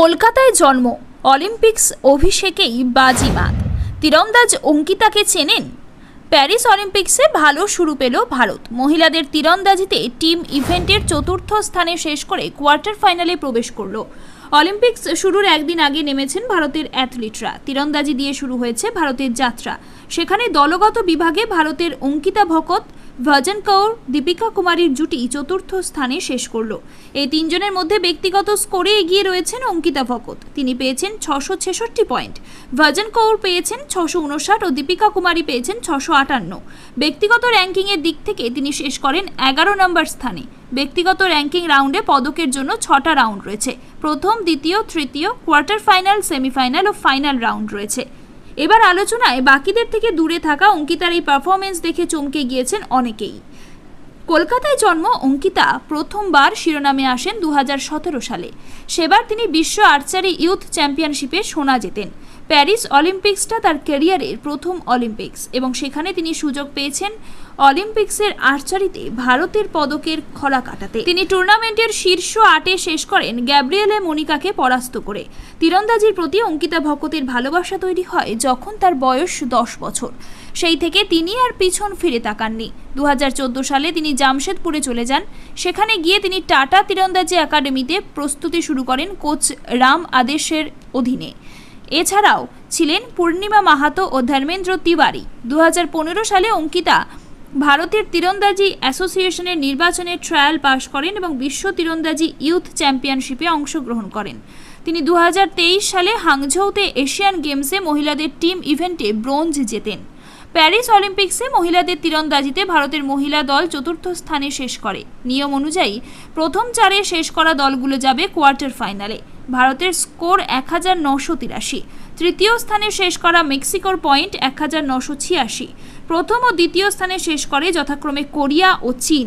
কলকাতায় জন্ম। অলিম্পিক্স অভিষেকেই বাজিমাত। তীরন্দাজ অঙ্কিতাকে চেনেন। প্যারিস অলিম্পিক্সে ভালো শুরু পেল ভারত। মহিলাদের তীরন্দাজিতে টিম ইভেন্টের চতুর্থ স্থানে শেষ করে কোয়ার্টার ফাইনালে প্রবেশ করল। অলিম্পিক্স শুরুর একদিন আগে নেমেছেন ভারতের অ্যাথলিটরা। তীরন্দাজি দিয়ে শুরু হয়েছে ভারতের যাত্রা। সেখানে দলগত বিভাগে ভারতের অঙ্কিতা ভকত, ভজন কৌর, দীপিকা কুমারীর জুটি চতুর্থ স্থানে শেষ করল। এই তিনজনের মধ্যে ব্যক্তিগত স্কোরে এগিয়ে রয়েছেন অঙ্কিতা ভকত। তিনি পেয়েছেন ছশো ছেষট্টি পয়েন্ট। ভজন কৌর পেয়েছেন ছশো উনষাট ও দীপিকা কুমারী পেয়েছেন ছশো আটান্ন। ব্যক্তিগত র্যাঙ্কিংয়ের দিক থেকে তিনি শেষ করেন এগারো নম্বর স্থানে। ব্যক্তিগত র্যাঙ্কিং রাউন্ডে পদকের জন্য ছটা রাউন্ড রয়েছে। প্রথম, দ্বিতীয়, তৃতীয়, কোয়ার্টার ফাইনাল, সেমিফাইনাল ও ফাইনাল রাউন্ড রয়েছে। এবার আলোচনায় বাকিদের থেকে দূরে থাকা অঙ্কিতার এই পারফরমেন্স দেখে চমকে গিয়েছেন অনেকেই। কলকাতায় জন্ম অঙ্কিতা প্রথমবার শিরোনামে আসেন দু হাজার সতেরো সালে। সেবার তিনি বিশ্ব আর্চারি ইউথ চ্যাম্পিয়নশিপে সোনা জেতেন। প্যারিস অলিম্পিক্সটা তার ক্যারিয়ারের প্রথম অলিম্পিক্স এবং সেখানে তিনি সুযোগ পেয়েছেন অলিম্পিক্সের আর্চারিতে ভারতের পদকের খরা কাটাতে। তিনি টুর্নামেন্টের শীর্ষ আটে শেষ করেন গ্যাব্রিয়েলে মনিকাকে পরাস্ত করে। তীরন্দাজির প্রতি অঙ্কিতা ভকতের ভালোবাসা তৈরি হয় যখন তার বয়স দশ বছর। সেই থেকে তিনি আর পিছন ফিরে তাকাননি। দু হাজার চোদ্দ সালে তিনি জামশেদপুরে চলে যান। সেখানে গিয়ে তিনি টাটা তীরন্দাজি একাডেমিতে প্রস্তুতি শুরু করেন কোচ রাম আদেশের অধীনে। এছাড়াও ছিলেন পূর্ণিমা মাহাতো ও ধর্মেন্দ্র তিওয়ারি। দু হাজার পনেরো সালে অঙ্কিতা ভারতের তীরন্দাজি অ্যাসোসিয়েশনের নির্বাচনে ট্রায়াল পাশ করেন এবং বিশ্ব তীরন্দাজি ইউথ চ্যাম্পিয়নশিপে অংশগ্রহণ করেন। তিনি দু হাজার তেইশ সালে হাংঝৌতে এশিয়ান গেমসে মহিলাদের টিম ইভেন্টে ব্রোঞ্জ জেতেন। প্যারিস অলিম্পিক্সে মহিলাদের তীরন্দাজিতে ভারতের মহিলা দল চতুর্থ স্থানে শেষ করে। নিয়ম অনুযায়ী প্রথম চারে শেষ করা দলগুলো যাবে কোয়ার্টার ফাইনালে। ভারতের স্কোর এক হাজার নশো তিরাশি। তৃতীয় স্থানে শেষ করা মেক্সিকোর পয়েন্ট এক হাজার নশো ছিয়াশি। প্রথম ও দ্বিতীয় স্থানে শেষ করে যথাক্রমে কোরিয়া ও চীন।